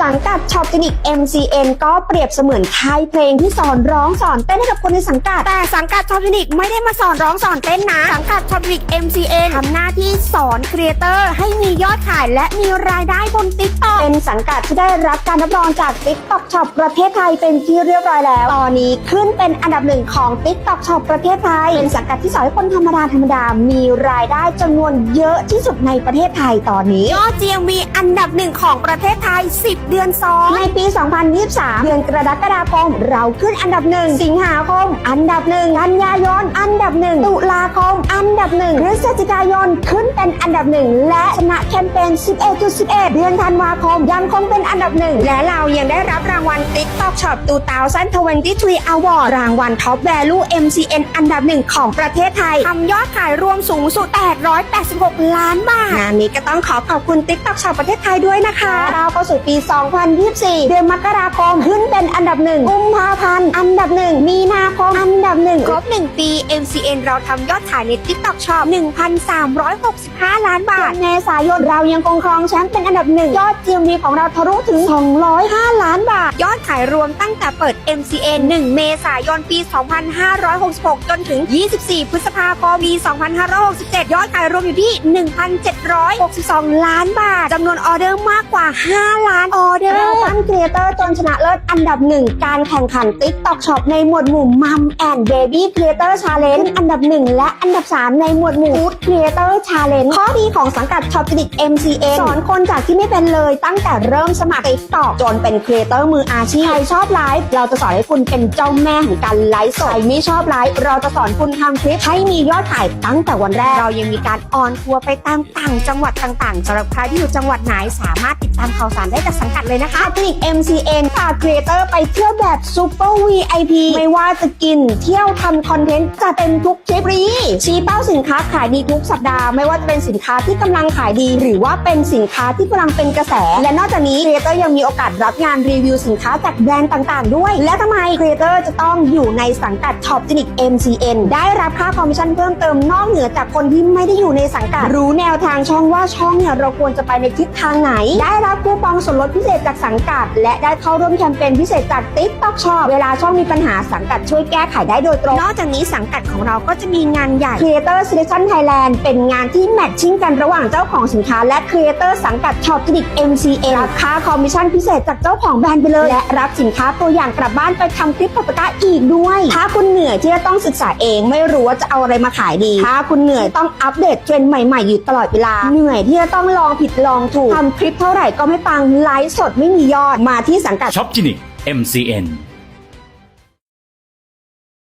สังกัดช็อปจินิก MCN ก็เปรียบเสมือนค่ายเพลงที่สอนร้องสอนเต้นให้กับคนในสังกัด แต่สังกัดช็อปจินิกไม่ได้มาสอนร้องสอนเต้นนะ สังกัดช็อปจินิก MCN ทำหน้าที่สอนครีเอเตอร์ให้มียอดขายและมีรายได้บน TikTok เป็นสังกัดที่ได้รับการรับรองจาก TikTok Shop ประเทศไทยเป็นที่เรียบร้อยแล้ว ตอนนี้ขึ้นเป็นอันดับหนึ่งของ TikTok Shop ประเทศไทย เป็นสังกัดที่สอนให้คนธรรมดาธรรมดา มีรายได้จำนวนเยอะที่สุดในประเทศไทยตอนนี้ยอด GMV อันดับหนึ่งของประเทศไทย 10เดือนซ้อนในปี 2023 เดือนกรกฎาคม เราขึ้นอันดับหนึ่งสิงหาคม อันดับหนึ่งกันยายน อันดับหนึ่งตุลาคม อันดับหนึ่งพฤศจิกายนขึ้นเป็นอันดับหนึ่งและชนะแคมเปญ11.11 เดือนธันวาคมยังคงเป็นอันดับหนึ่งและเรายังได้รับรางวัล TikTok Shop 2023 Award รางวัล Top Value MCN อันดับหนึ่งของประเทศไทยทำยอดขายรวมสูงสุด 886 ล้านบาท งานนี้ก็ต้องขอขอบคุณ TikTok Shop ประเทศไทยด้วยนะคะเราเข้าสู่ปี 2024 เดือนมกราคม ขึ้นเป็นอันดับหนึ่งกุมภาพันธ์อันดับหนึ่งมีนาคมอันดับหนึ่งครบ 1 ปี MCN เราทำยอดขายใน TikTok Shop 1,365 ล้านบาทเมษายนเรายังคงครองแชมป์เป็นอันดับหนึ่งยอด GMV ของเราทะลุถึง 205 ล้านบาทยอดขายรวมตั้งแต่เปิด MCN 1เมษายนปี 2566 จนถึง 24 พฤษภาคมปี 2567 ยอดขายรวมอยู่ที่ 1,762 ล้านบาทจำนวนออเดอร์มากกว่า 5 ล้านออเดอร์เราตั้งครีเอเตอร์จนชนะเลิศอันดับหนึ่งการแข่งขัน TikTok Shop ในหมวดหมู่มัมแอนด์เบบี้ครีเอเตอร์ชาเลนจ์อันดับหนึ่งและอันดับ 3 ในหมวดหมู่ฟู้ดครีเอเตอร์ชาเลนจ์ข้อดีของสังกัด Shop จินิก MCN สอนคนจากที่ไม่เป็นเลยตั้งแต่เริ่มสมัคร TikTok จนเป็นครีเอเตอร์มืออาชีพ ใครชอบไลฟ์ เราจะสอนให้คุณเป็นเจ้าแม่ของการไลฟ์สด ใครไม่ชอบไลฟ์ เราจะสอนคุณทำคลิปให้มียอดขายตั้งแต่วันแรก เรายังมีการออนทัวร์ไปตามต่างจังหวัดต่างๆสำหรับใครที่อยู่จังหวัดไหนสามารถติดตามข่าวสารได้จากสังกัดเลยนะคะคลินิก MCN พาครีเอเตอร์ไปเที่ยวแบบซูเปอร์ VIP ไม่ว่าจะกินเที่ยวทำคอนเทนต์จะเต็มทุกทริปฟรีชี้เป้าสินค้าขายดีทุกสัปดาห์ ไม่ว่าจะเป็นสินค้าที่กำลังขายดี หรือว่าเป็นสินค้าที่กำลังเป็นกระแส และนอกจากนี้ครีเอเตอร์ยังมีโอกาสรับงานรีวิวสินค้าจากแบรนด์ต่างๆ ด้วย และทำไมครีเอเตอร์จะต้องอยู่ในสังกัดช็อปจินิก MCN ได้รับค่าคอมมิชชั่นเพิ่มเติมนอกเหนือจากคนที่ไม่ได้อยู่ในสังกัด รู้แนวทางช่องว่าช่องเนี่ยเราควรจะไปในทิศทางไหน ได้รับคูปองส่วนลดพิเศษจากสังกัด และได้เข้าร่วมแคมเปญพิเศษจาก TikTok Shop เวลาช่องมีปัญหาสังกัดช่วยแก้ไขได้โดยตรง นอกจากนี้สังกัดของเราก็จะมีงานใหญ่ Creator Selection Thailand เป็นงานที่แมทชิ่งกันระหว่างเจ้าของสินค้า และ Creator สังกัดช็อปจินิก MCN รับค่าคอมมิชชั่นพิเศษจากเจ้าของแบรนด์ไปเลย และรับสินค้าตัวอย่างกลับบ้านไปทำคลิปปกตะอีกด้วย ถ้าคุณเหนื่อยที่จะต้องศึกษาเองไม่รู้ว่าจะเอาอะไรมาขายดี ถ้าคุณเหนื่อยต้องอัปเดตเทรนด์ใหม่ๆอยู่ตลอดเวลา เหนื่อยที่จะต้องลองผิดลองถูกทำคลิปเท่าไหร่ก็ไม่ปังไลฟ์สดไม่มียอดมาที่สังกัดช็อปจินิก MCN